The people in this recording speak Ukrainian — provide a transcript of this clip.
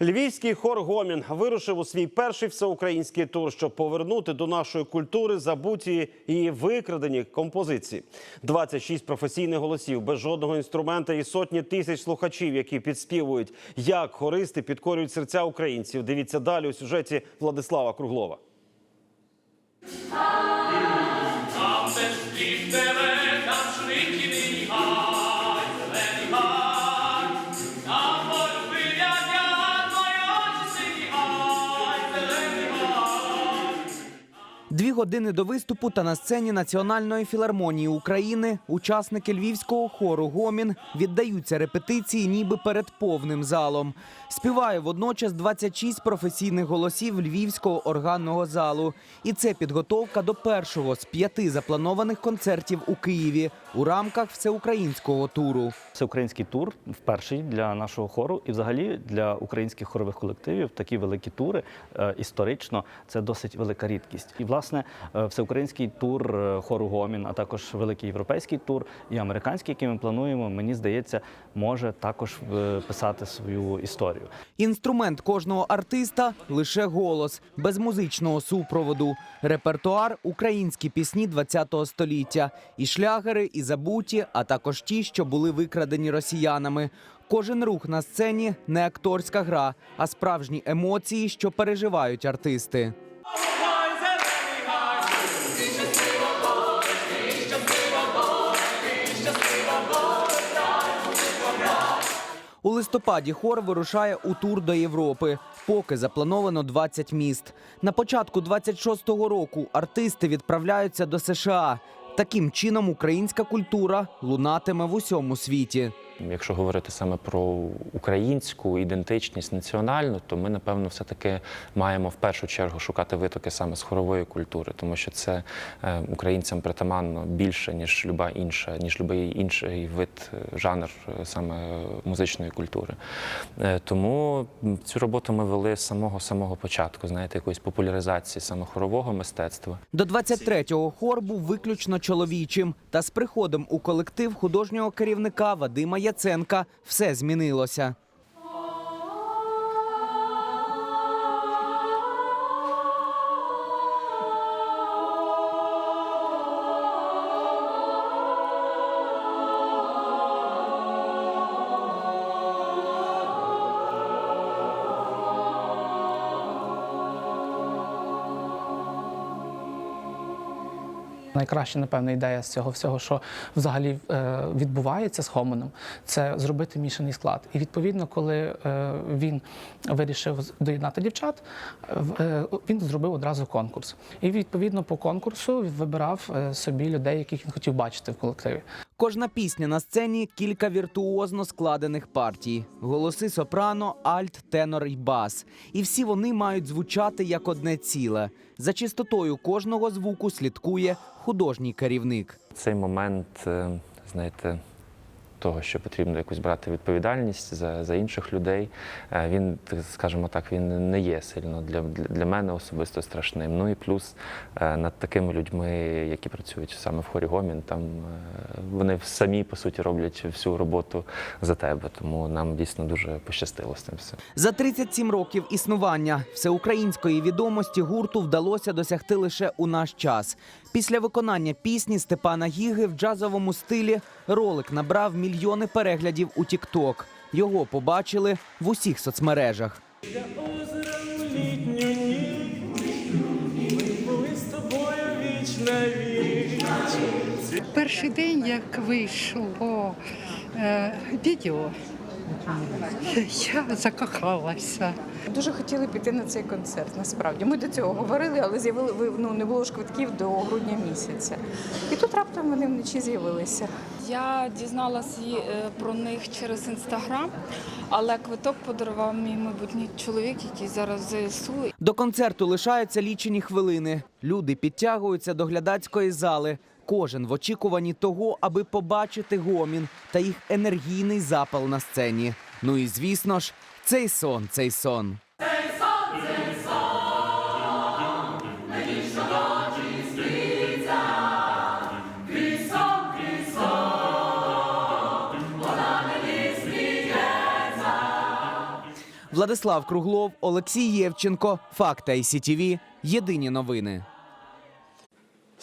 Львівський хор Гомін вирушив у свій перший всеукраїнський тур, щоб повернути до нашої культури забуті і викрадені композиції. 26 професійних голосів без жодного інструмента і сотні тисяч слухачів, які підспівують, як хористи підкорюють серця українців. Дивіться далі у сюжеті Владислава Круглова. Години до виступу та на сцені Національної філармонії України учасники львівського хору Гомін віддаються репетиції, ніби перед повним залом. Співає водночас 26 професійних голосів львівського органного залу. І це підготовка до першого з п'яти запланованих концертів у Києві у рамках всеукраїнського туру. Це український тур вперший для нашого хору, і взагалі для українських хорових колективів такі великі тури е, історично це досить велика рідкість. І власне всеукраїнський тур е, хору Гомін, а також великий європейський тур і американський, який ми плануємо, мені здається, може також е, писати свою історію. Інструмент кожного артиста лише голос, без музичного супроводу. Репертуар українські пісні ХХ століття, і шлягери, і забуті, а також ті, що були викрадені росіянами. Кожен рух на сцені не акторська гра, а справжні емоції, що переживають артисти. У листопаді хор вирушає у тур до Європи. Поки заплановано 20 міст. На початку 26-го року артисти відправляються до США. Таким чином українська культура лунатиме в усьому світі. Якщо говорити саме про українську ідентичність національну, то ми напевно все-таки маємо в першу чергу шукати витоки саме з хорової культури, тому що це е, українцям притаманно більше ніж люба інша, ніж будь-який інший вид, е, жанр е, саме музичної культури. Тому цю роботу ми вели з самого самого початку, знаєте, якоїсь популяризації саме хорового мистецтва. До 23-го хор був виключно чоловічим. Та з приходом у колектив художнього керівника Вадима Яценка все змінилося. Найкраща, напевно, ідея з цього всього, що взагалі е, відбувається з Хомоном, це зробити мішаний склад. І відповідно, коли е, він вирішив доєднати дівчат, е, він зробив одразу конкурс. І відповідно по конкурсу вибирав собі людей, яких він хотів бачити в колективі. Кожна пісня на сцені кілька віртуозно складених партій: голоси сопрано, альт, тенор і бас. І всі вони мають звучати як одне ціле. За чистотою кожного звуку слідкує художній керівник. Цей момент, е, знаєте, того, що потрібно якусь брати відповідальність за, за інших людей, е, він, скажімо так, він не є сильно для, для, мене особисто страшним. Ну і плюс е, над такими людьми, які працюють саме в хорі Гомін, там е, вони самі по суті роблять всю роботу за тебе. Тому нам дійсно дуже пощастило з цим всім. За 37 років існування всеукраїнської відомості гурту вдалося досягти лише у наш час. Після виконання пісні Степана Гіги в джазовому стилі ролик набрав мільйони переглядів у TikTok. Його побачили в усіх соцмережах. Перший день, як вийшло е, відео, я закохалася. Дуже хотіли піти на цей концерт. Насправді ми до цього говорили, але з'явили ви- ну, не було ж квитків до грудня місяця. І тут раптом вони вночі з'явилися. Я дізналась е, про них через інстаграм, але квиток подарував мій майбутній чоловік, який зараз в ЗСУ. До концерту лишаються лічені хвилини. Люди підтягуються до глядацької зали. Кожен в очікуванні того, аби побачити гомін та їх енергійний запал на сцені. Ну і звісно ж, цей сон, цей сон. Владислав Круглов, Олексій Євченко, Факт ICTV. Єдині новини.